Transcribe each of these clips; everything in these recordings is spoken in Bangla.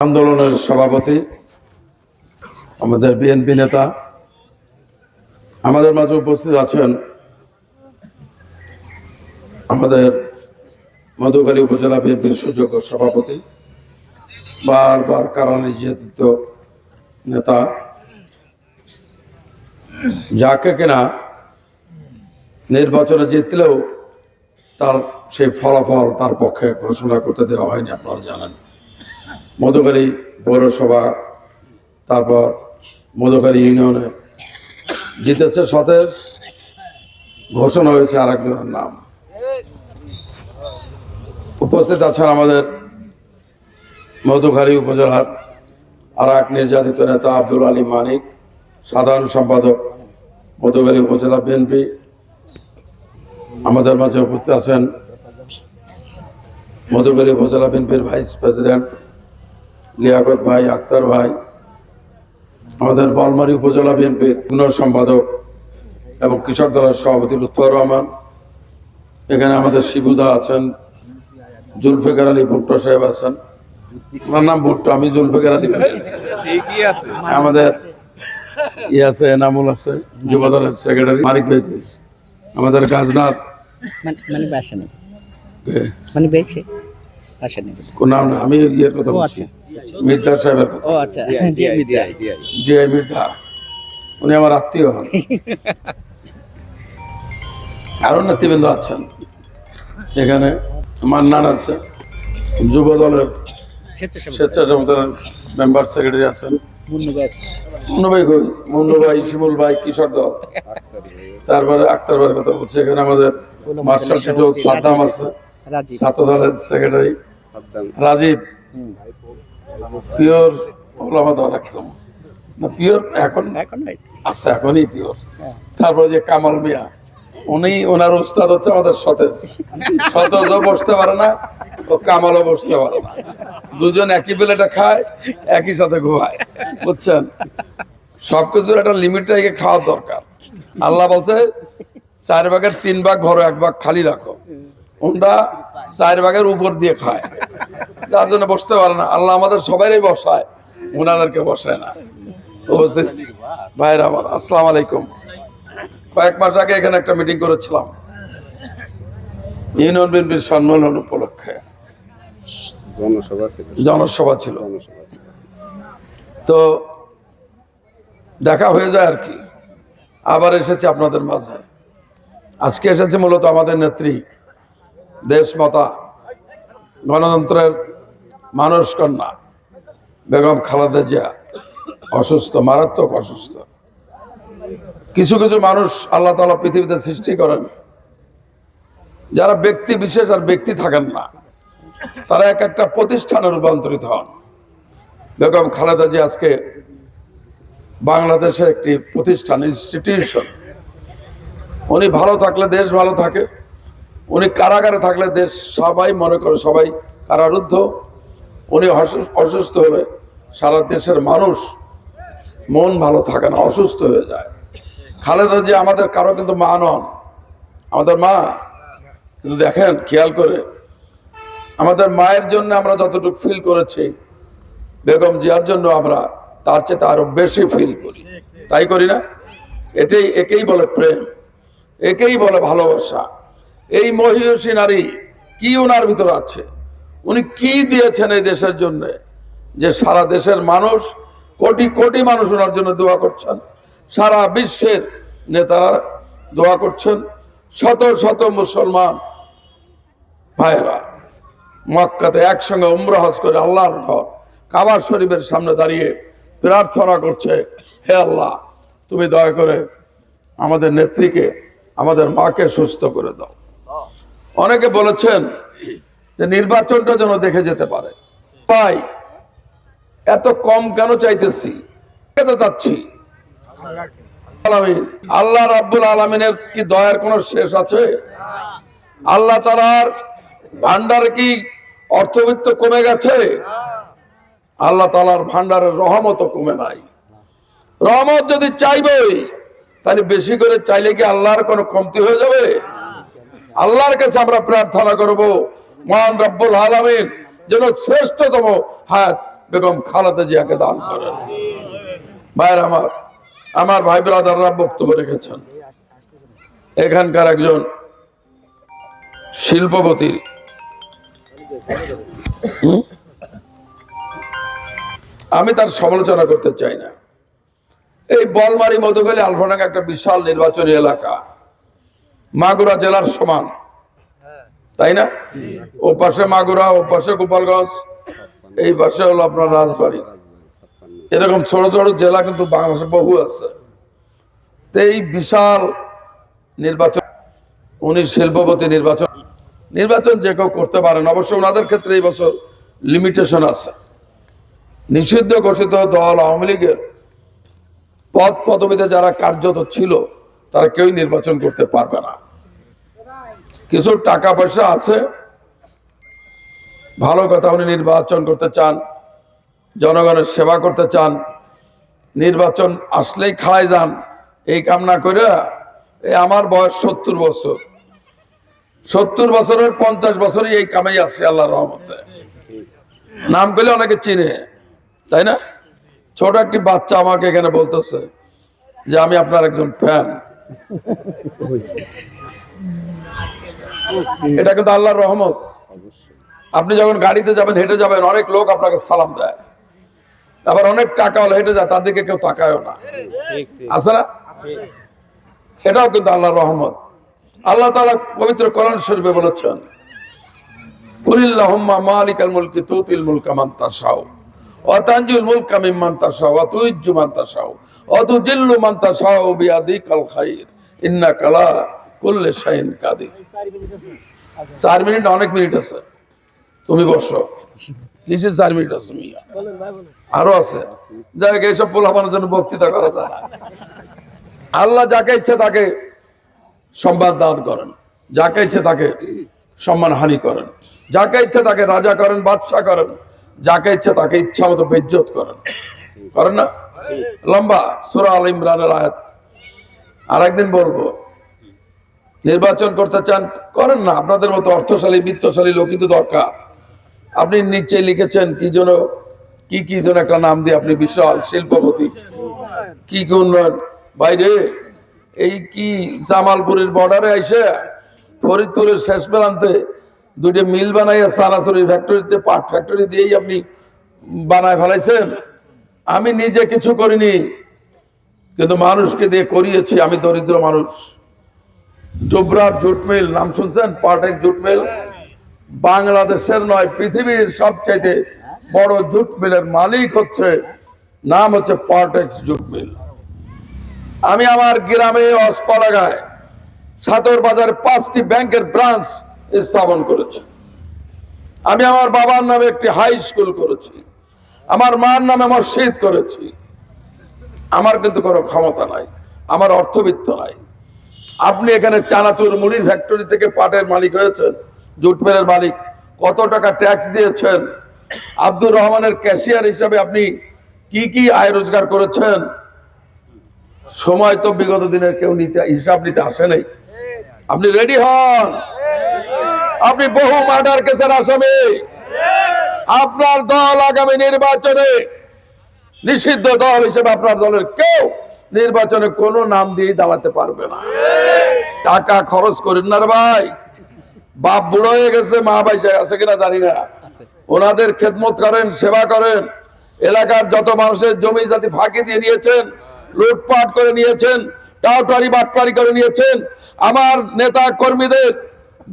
আন্দোলনের সভাপতি, আমাদের বিএনপি নেতা, আমাদের মাঝে উপস্থিত আছেন আমাদের মধুকালী উপজেলা বিএনপির সুযোগ্য সভাপতি, বারবার কারা নির্যাতিত নেতা, যাকে কিনা নির্বাচনে জিতলেও তার সেই ফলাফল তার পক্ষে ঘোষণা করতে দেওয়া হয়নি, আপনারা জানেন। মধুকারী পৌরসভা, তারপর মধুকারী ইউনিয়নে জিতেছে সতেজ, ঘোষণা হয়েছে আরেকজনের নাম। উপস্থিত আছেন আমাদের মধুখালী উপজেলার আর এক নির্যাতিত নেতা আব্দুল আলী মানিক, সাধারণ সম্পাদক মধুখালী উপজেলা বিএনপি আমাদের মাঝে উপস্থিত আছেন মধুখালী উপজেলা বিএনপির ভাইস প্রেসিডেন্ট লিয়াকত ভাই আক্তার ভাই আমাদের বলমারি উপজেলা বিএনপির পুনঃ সম্পাদক এবং কৃষক দলের সভাপতি লুৎফর রহমান। এখানে আমাদের শিবুদা আছেন জুলফিকার আলী ভুট্টো সাহেব আছেন। ওনার নাম ভুট্টো আমি জুলফিকার আলী ঠিকই আমাদের ই আছে এনামুল আছে যুব দলের সেক্রেটারি মানিক ভাই। আমাদের গাজনার মানে মানে? মানে বেছে কোন নাম আমি ইয়ের কথা বলছি। আচ্ছা। মির্জা সাহেবের কথা ও আচ্ছা জি আই মির্জা। উনি আমার আত্মীয় হন। আরও নেতৃবৃন্দ আছেন। এখানে মান্নার আছে। যুব দলের স্বেচ্ছাসেবক। স্বেচ্ছাসেবক মেম্বার সেক্রেটারি আছেন। ভাই কই? মুন্নু শিমুল ভাই কিশোর দল। তারপরে আক্তার ভাইয়ের কথা বলছে। এখানে আমাদের মার্শাল সাদ্দাম আছে। ছাত্র দলের সেক্রেটারি। রাজীব। পিওর দল একদম না পিওর এখন আছে এখনই পিওর তারপর যে কামাল মিয়া উনি ওনার উস্তাদ হচ্ছে আমাদের সতেজ। সতেজও বসতে পারে না ও কামালও বসতে পারে না। দুজন একই প্লেটে খায় একই সাথে ঘুমায় বুঝছেন? সবকিছুর একটা লিমিট রেখে খাওয়ার দরকার। আল্লাহ বলছে চার ভাগের তিন ভাগ ভরো এক ভাগ খালি রাখো। ওনরা চার ভাগের উপর দিয়ে খায়। যার জন্য বসতে পারে না। আল্লাহ আমাদের সবাইরই বসায় ওনাদেরকে বসায় না। উপস্থিত ভাইরা আমার আসসালাম আলাইকুম। কয়েক মাস আগে এখানে একটা মিটিং করেছিলাম। ইউনিয়ন বিএনপির সম্মেলন উপলক্ষে। ছিল। জনসভা ছিল। তো দেখা হয়ে যায় আর কি। আবার এসেছে আপনাদের মাঝে। আজকে এসেছে মূলত আমাদের নেত্রী দেশমাতা গণতন্ত্রের মানুষ কন্যা। বেগম খালেদা জিয়া অসুস্থ, মারাত্মক অসুস্থ। কিছু কিছু মানুষ আল্লাহ তালা পৃথিবীতে সৃষ্টি করেন। যারা ব্যক্তি বিশেষ আর ব্যক্তি থাকেন না, তারা এক একটা প্রতিষ্ঠানে রূপান্তরিত হন। বেগম খালেদা জি আজকে বাংলাদেশের একটি প্রতিষ্ঠান ইনস্টিটিউশন উনি ভালো থাকলে দেশ ভালো থাকে, উনি কারাগারে থাকলে দেশ সবাই মনে করে সবাই কারারুদ্ধ। উনি অসুস্থ হলে সারা দেশের মানুষ মন ভালো থাকে না, অসুস্থ হয়ে যায়। খালেদা জি আমাদের কারও কিন্তু মা নন, আমাদের মা। কিন্তু দেখেন, খেয়াল করে, আমাদের মায়ের জন্য আমরা যতটুকু ফিল করেছি, বেগম জিয়ার জন্য আমরা তার চেয়ে আরও বেশি ফিল করি। তাই করি না? এটাই, একেই বলে প্রেম, একেই বলে ভালোবাসা। এই মহিষী নারী কি ওনার ভিতর আছে? উনি কি দিয়েছেন এই দেশের জন্য? যে সারা দেশের মানুষ কোটি কোটি মানুষ ওনার জন্য দোয়া করছেন। সারা বিশ্বের নেতারা দোয়া করছেন। শত শত মুসলমান ভাইয়েরা, মক্কাতে একসঙ্গে উমরা করে আল্লাহর ঘর কাবার শরীফের সামনে দাঁড়িয়ে প্রার্থনা করছে, হে আল্লাহ, তুমি দয়া করে আমাদের নেত্রীকে, আমাদের মাকে সুস্থ করে দাও। অনেকে বলেছেন যে নির্বাচনটা যেন দেখে যেতে পারে। ভাই, এত কম কেন চাইতেছি? চাচ্ছি। আল্লাহ রাব্বুল আলমিনের কি দয়ার কোনো শেষ আছে? আল্লাহ তালার ভান্ডারে কি অর্থবিত্ত কমে গেছে? আল্লাহ তালার ভান্ডারের রহমত কমে নাই। রহমত যদি চাইবেই, তাহলে বেশি করে চাইলে কি আল্লাহর কোনো কমতি হয়ে যাবে? আল্লাহর কাছে আমরা প্রার্থনা করব মহান রব্বুল আলমিন যেন শ্রেষ্ঠতম হায়াত বেগম খালাদা জিয়াকে দান করেন। ভাইয়ের আমার আমার ভাই ব্রাদাররা বক্তব্য রেখেছেন। এখানকার একজন শিল্পপতি? আমি তার সমালোচনা করতে চাই না। এই বলমারি মধুখালী আলফাডাঙ্গা একটা বিশাল নির্বাচনী এলাকা। মাগুরা জেলার সমান। তাই না? ও পাশে মাগুরা, ও পাশে গোপালগঞ্জ, এই পাশে হলো আপনার রাজবাড়ি। এরকম ছোট ছোট জেলা কিন্তু বাংলাদেশে বহু আছে। এই বিশাল নির্বাচন, উনি শিল্পপতি নির্বাচন নির্বাচন যে কেউ করতে পারেন। অবশ্য ওনাদের ক্ষেত্রে এই বছর লিমিটেশন আছে। নিষিদ্ধ ঘোষিত দল আওয়ামী লীগের পদ পদবিতে যারা কার্যত ছিল, তারা কেউই নির্বাচন করতে পারবে না। কিছু টাকা পয়সা আছে। ভালো কথা উনি নির্বাচন করতে চান, জনগণের সেবা করতে চান, নির্বাচন আসলেই খাড়ায় যান, এই কামনা করে এই আমার বয়স সত্তর বছর। সত্তর বছরের পঞ্চাশ বছরই এই কামাই আছে আল্লাহ রহমতে। নাম করলে অনেকে চিনে, তাই না? ছোট একটি বাচ্চা আমাকে এখানে বলতেছে যে, আমি আপনার একজন ফ্যান এটা কিন্তু আল্লাহর রহমত। আপনি যখন গাড়িতে যাবেন হেঁটে যাবেন অনেক লোক আপনাকে সালাম দেয়। আবার অনেক টাকা হলে হেঁটে যায় তাদেরকে কেউ তাকায়ও না। আছে না? এটাও কিন্তু আল্লাহর রহমত। আল্লাহ তাআলা পবিত্র কোরআন শরীফে বলেছেন কুলিল্লাহুম্মা মালিকাল মুলকি তুতিল মুলকা মান তাশাউ ওয়া তানজুল মুলকা মিম্মান তাশাউ ওয়া তুইজ্জু মান তাশাউ ওয়া তুজিল্লু মান তাশাউ বিয়াদিকাল খাইর ইন্নাকা লা কুল্লি শাইইন কাদির চার মিনিট, অনেক মিনিট আছে। তুমি বসো। কিসের চার মিনিট আছে মিয়া। আরও আছে। যাই হোক, এইসব পোলাপানোর জন্য বক্তৃতা করা যায় আল্লাহ যাকে ইচ্ছে তাকে সম্মান দান করেন। যাকে ইচ্ছে তাকে সম্মান হানি করেন। যাকে ইচ্ছে তাকে রাজা করেন, বাদশাহ করেন। যাকে ইচ্ছে তাকে ইচ্ছা মতো বেজ্জত করেন। করেন না? লম্বা। সুরা আল ইমরানের আয়াত। আর একদিন বলব নির্বাচন করতে চান, করেন না। আপনাদের মতো অর্থশালী, বিত্তশালী লোকই তো দরকার। আপনি নিচে লিখেছেন কি যেন, কি কি যেন একটা নাম দিয়ে আপনি বিশাল শিল্পপতি। কি কি উন্নয়ন। বাইরে, এই কি জামালপুরের বর্ডারে আইসে, ফরিদপুরের শেষ প্রান্তে দুইটা মিল বানাইয়া সারাসরি ফ্যাক্টরিতে পাট ফ্যাক্টরি দিয়েই আপনি বানায় ফেলাইছেন। আমি নিজে কিছু করিনি, কিন্তু মানুষকে দিয়ে করিয়েছি। আমি দরিদ্র মানুষ। ডুবরার জুট মিল, নাম শুনছেন? পাটের জুট মিল। বাংলাদেশের নয়, পৃথিবীর সবচাইতে বড় জুট মিলের মালিক হচ্ছে, নাম হচ্ছে পার্টেক্স জুট মিল। আমি আমার গ্রামে অসপাড়াগায় সাতর বাজার পাঁচটি ব্যাংকের ব্রাঞ্চ স্থাপন করেছি। আমি আমার বাবার নামে একটি হাই স্কুল করেছি। আমার মার নামে মসজিদ করেছি। আমার কিন্তু কোনো ক্ষমতা নাই, আমার অর্থবিত্ত নাই। আপনি এখানে চানাচুর মুড়ির ফ্যাক্টরি থেকে পাটের মালিক হয়েছেন, জুট মিলের মালিক। কত টাকা ট্যাক্স দিয়েছেন? আব্দুর রহমানের ক্যাশিয়ার হিসাবে আপনি কি কি আয় রোজগার করেছেন? সময় তো বিগত দিনের কেউ নিতে, হিসাব নিতে আসে নাই। আপনি রেডি হন? আপনি বহু মার্ডার কেসের আসামি। আপনার দল আগামী নির্বাচনে নিষিদ্ধ দল হিসেবে আপনার দলের কেউ নির্বাচনে কোনো নাম দিয়ে দাঁড়াতে পারবে না। টাকা খরচ করেন না ভাই। বাপ বুড়ো হয়ে গেছে মা বাইসে আছে কিনা জানি না। ওনাদের খেদমত করেন সেবা করেন। এলাকার যত মানুষের জমি জাতি ফাঁকি দিয়ে নিয়েছেন লুটপাট করে নিয়েছেন টাউটারি বাটপারি করে নিয়েছেন আমার নেতা কর্মীদের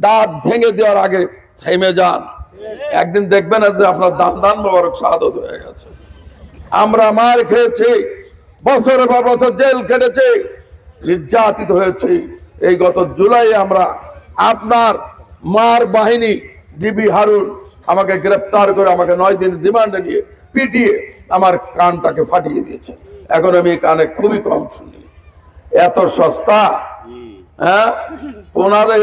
দাঁত ভেঙে দেওয়ার আগে থেমে যান। একদিন দেখবেন যে আপনার দান দান মোবারক শাহাদত হয়ে গেছে। আমরা মার খেয়েছি বছরের পর বছর জেল কেটেছি নির্যাতিত হয়েছে। এই গত জুলাই আমরা আপনার মার বাহিনী ডিবি হারুন, আমাকে গ্রেপ্তার করে আমাকে নয় দিন রিমান্ডে নিয়ে পিটিয়ে আমার কানটাকে ফাটিয়ে দিয়েছে। এখন আমি কানে খুবই কম শুনি। এত সস্তা হ্যাঁ? ওনাদের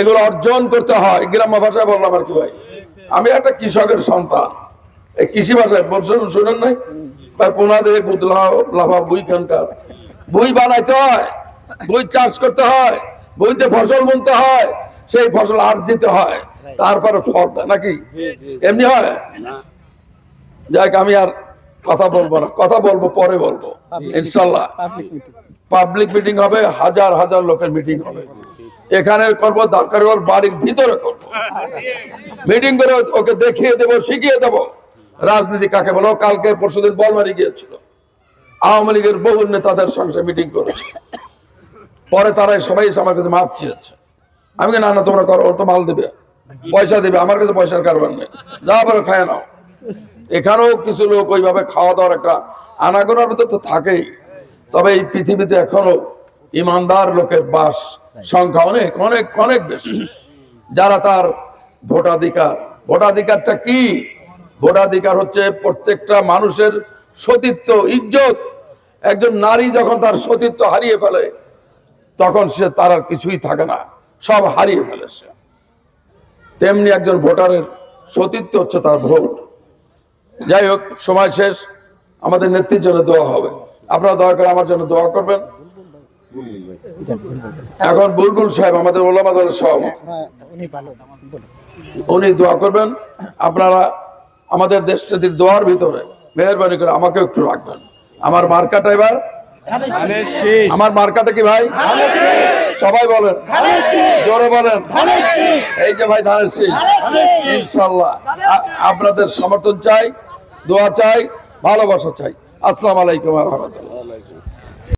এগুলো অর্জন করতে হয়, গ্রাম্য ভাষায় বললাম আর কি ভাই। আমি একটা কৃষকের সন্তান। কৃষি ভাষায় বলছেন শোনেন নাই? ভাই পোনাদের বুদলাও লাফা বই খানকার বই বানাইতে হয় বই চাষ করতে হয় বইতে ফসল বুনতে হয় সেই ফসল আর দিতে হয় তারপরে ফল নাকি? এমনি হয়? যাক আমি আর কথা বলব না কথা বলব পরে বলব ইনশাল্লাহ। Public meeting. হবে হাজার হাজার লোকের মিটিং হবে। এখানে করব দরকার বাড়ির ভিতরে করব। মিটিং করে ওকে দেখিয়ে দেবো শিখিয়ে দেবো। রাজনীতি কাকে বলো? কালকে পরশুদিন বলমারি গিয়েছিল। আওয়ামী লীগের বহু নেতাদের সঙ্গে মিটিং করেছে। পরে তারা সবাই আমার কাছে মাপ চেয়েছে। আমি না না, তোমরা করো তো মাল দেবে। পয়সা দেবে, আমার কাছে পয়সার কারবার নেই। যা বলো, খায় নাও। এখানেও কিছু লোক ওইভাবে খাওয়া দাওয়ার একটা আনাগোনার ভিতর তো থাকেই। তবে এই পৃথিবীতে এখনও ইমানদার লোকের বাস সংখ্যা অনেক অনেক অনেক বেশি। যারা তার ভোটাধিকার, ভোটাধিকারটা কি? ভোটাধিকার হচ্ছে প্রত্যেকটা মানুষের সতীত্ব ইজ্জত। একজন নারী যখন তার সতীত্ব হারিয়ে ফেলে তখন সে তার আর কিছুই থাকে না সব হারিয়ে ফেলে সে। তেমনি একজন ভোটারের সতীত্ব হচ্ছে তার ভোট। যাই হোক সময় শেষ। আমাদের নেত্রীর জন্য দোয়া হবে। আপনারা দয়া করে আমার জন্য দোয়া করবেন। এখন বুলবুল সাহেব আমাদের ওলামা দলের সব উনি দোয়া করবেন। আপনারা আমাদের দেশটাতির দোয়ার ভিতরে মেহরবানি করে আমাকে একটু রাখবেন। আমার মার্কাটা এবার? আমার মার্কাটা কি ভাই? সবাই বলেন। জোরে বলেন। এই যে ভাই, ধানের শীষ। ইনশাল্লাহ। আপনাদের সমর্থন চাই, দোয়া চাই, ভালোবাসা চাই। আসসালামু আলাইকুম রহমতুল্লাহ।